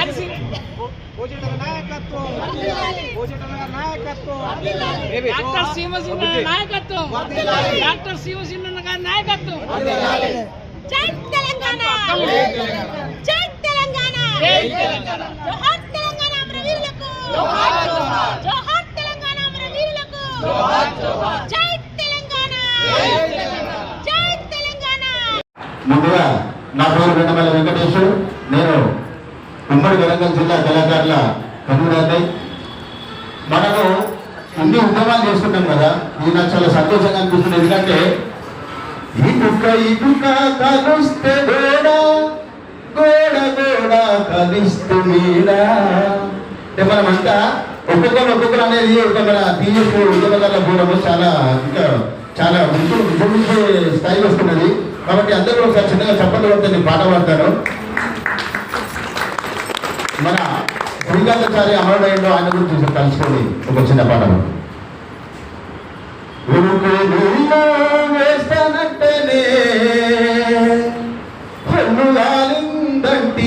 అది సి- పోషటల నాయకత్వం పోషటల నాయకత్వం డాక్టర్ శివసింహ నాయకత్వం డాక్టర్ శివసింహ గారి నాయకత్వం జై తెలంగాణ జై తెలంగాణ జై తెలంగాణ. జోహార్ తెలంగాణ అమరవీరులకు జోహార్, జోహార్. జోహార్ తెలంగాణ అమరవీరులకు జోహార్, జోహార్. జై తెలంగాణ జై తెలంగాణ. జై తెలంగాణ ముందుగా నా పేరు వెంటమల్లి వెంకటేశ్వర్ నేను ఉమ్మడి వరంగల్ జిల్లా కళాకారుల కన్వీనర్ని. మనము ఇన్ని ఉద్యమాలు చేస్తున్నాం కదా ఇది నాకు చాలా సంతోషంగా అనిపిస్తుంది. ఎందుకంటే ఇటుక ఇటుక కలుస్తే గోడ గోడ గోడ కలిస్తే నీడ. అంటే మనమంతా ఒక్కొక్కరు ఒక్కొక్కరు అనేది ఒక మన టీఎస్ ఉద్యమకాల పోవడము చాలా ఇంకా చాలా ముందు ముందు స్థాయి వస్తున్నది. కాబట్టి అందరూ ఒకసారి చిన్నగా చప్పట్లు కొడితే నేను పాట పాడతాను. మన శ్రీకాంతాచారి అమరుడైందో ఆయన గురించి కలుసుకొని ఒక చిన్న పాట పాడు. ఉరుకు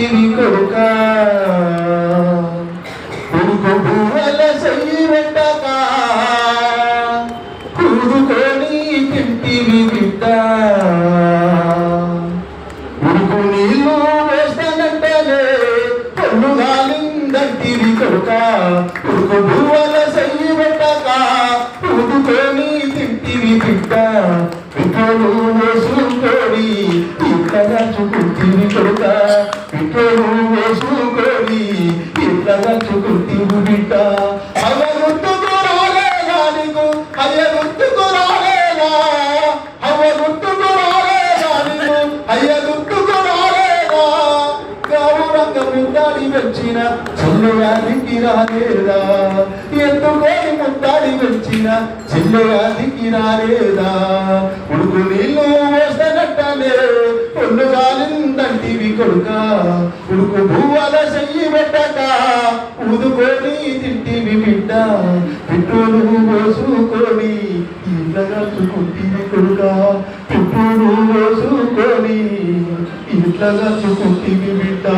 నీళ్ళు కొడుక. కొడుకు భూవల సయ్యి పెట్టక కూదుకొని తింటివి బిడ్డ భూవల సయ్యి పెట్టక తింటివి బిడ్డ పిట్టలు వేసుకొని ఇట్లగా చుకుంటివి కొడుక. పిట్టలు వేసుకొని ఇట్లగా చుకుంటివి బిడ్డ. అలా ముద్దాడి వచ్చిన చెల్లెగాదికి రాలేదా? ఎందుకోని ముద్దాడి వచ్చిన చెల్లెగాదికి రాలేదా? ఉడుకు నీళ్ళు వేస్తనట్టనే పొన్ను కాలిందంటివి కొడుక. ఉడుకు భూవల చెయ్యి పెట్టక ఊదుకొని తింటివి బిడ్డ. పిట్టులు పోసుకొని ఇంట్లో చుకుంటివి కొడుక. పిట్టులు పోసుకొని ఇంట్లో చుకుంటివి బిడ్డ.